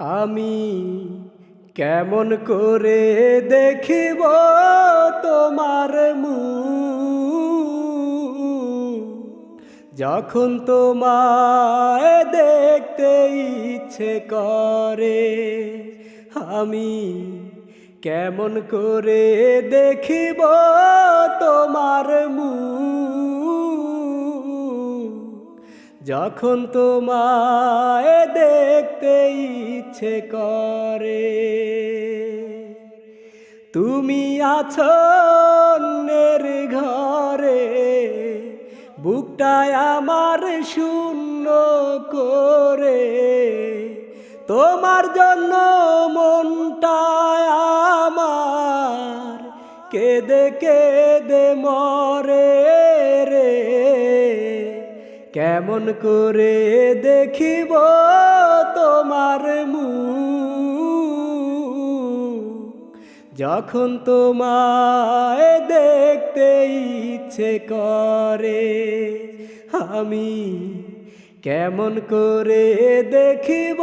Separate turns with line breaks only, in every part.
আমি কেমন করে দেখিব তোমার মুখ? যখন তোমায় দেখতে ইচ্ছে করে, আমি কেমন করে দেখিব তোমার মুখ? যখন তোমায় দেখতে ইচ্ছে করে, তুমি আছো ঘরে, বুকটায় আমার শূন্য করে, তোমার জন্য মনটায় আমার কেঁদে কেঁদে মরে কেমন করে দেখিব তোমার মুখ? যখন তোমায় দেখতে ইচ্ছে করে, আমি কেমন করে দেখিব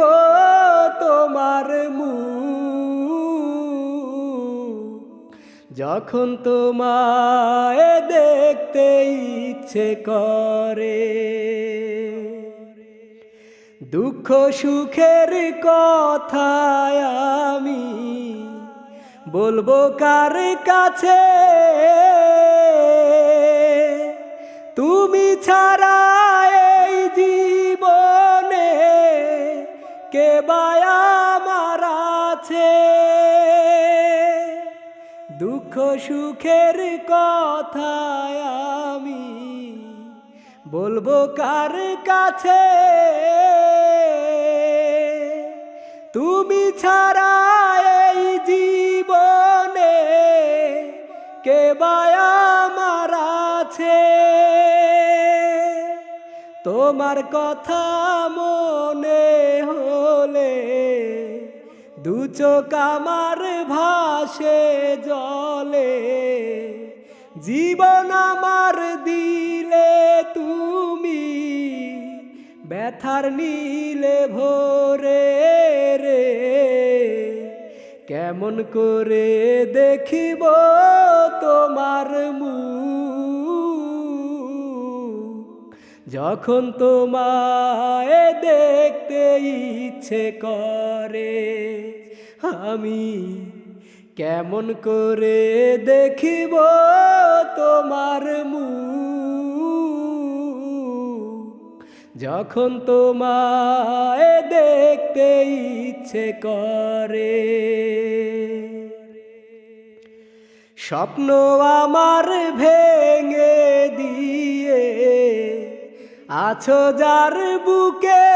তোমার মুখ? যখন তোমায় দেখতে ইচ্ছে করে দুঃখ সুখের কথায় আমি বলব কার কাছে? তুমি ছাড়া এই জীবনে কে আমার আছে? দুঃখ সুখের কথায় আমি বলব কার কাছে? তুমি ছাড়া এই জীবনে কে আমার আছে? তোমার কথা মনে হলে দু চোখ আমার ভাসে জলে। জীবন আমার দিলে তুমি ব্যথার নীলে ভোরে কেমন করে দেখিব তোমার মুখ? যখন তোমায় দেখতে ইচ্ছে করে, আমি কেমন করে দেখিব তোমার মুখ? যখন তোমায় দেখতে ইচ্ছে করে, স্বপ্ন আমার ভেঙে দিয়ে আছো যার বুকে,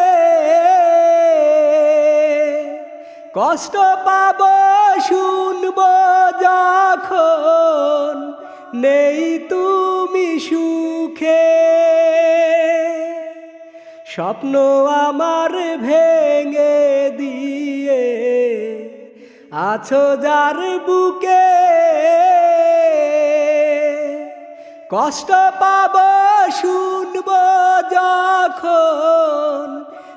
কষ্ট পাব, শুনব যখন নেই তুমি সুখে। স্বপ্ন আমার ভেঙে দিয়ে আছো যার বুকে। কষ্ট পাব, শুনব যখন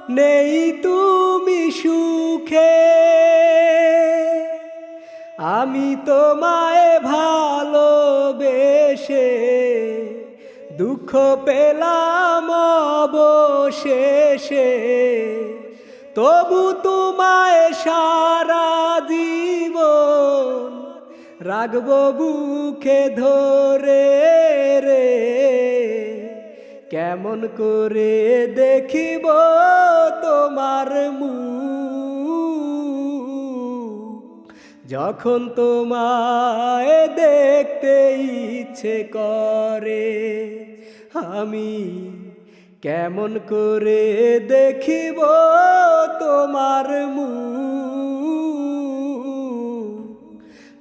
নেই তুমি সুখে। আমি তোমায় ভালোবেসে দুঃখ পেলাম অবশেষে। তবু তোমায় সারা জীবন রাখব বুকে ধরে রে। কেমন করে দেখিব তোমার মুখ? যখন তোমায় দেখতে ইচ্ছে করে আমি কেমন করে দেখিব তোমার মু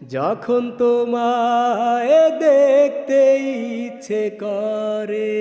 যখন তোমায় দেখতে ইচ্ছে করে।